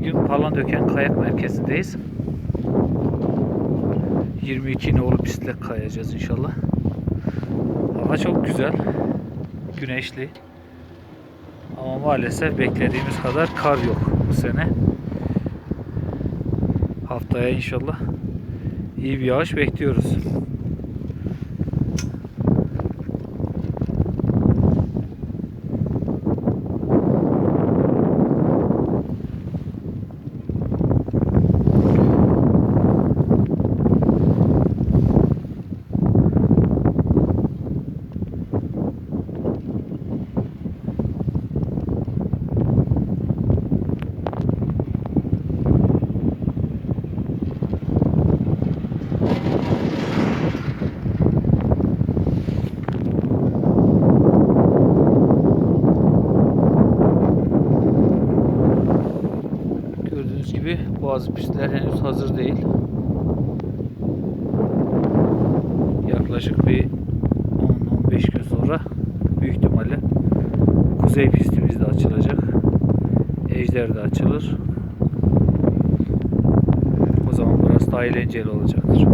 Bugün Palandöken Kayak Merkezi'ndeyiz. 22 nolu pistle kayacağız inşallah. Hava çok güzel. Güneşli. Ama maalesef beklediğimiz kadar kar yok bu sene. Haftaya inşallah iyi bir yağış bekliyoruz. Gibi bazı pistler henüz hazır değil. Yaklaşık bir 10-15 gün sonra büyük ihtimalle kuzey pistimiz de açılacak. Ejder de açılır. O zaman burası daha eğlenceli olacaktır.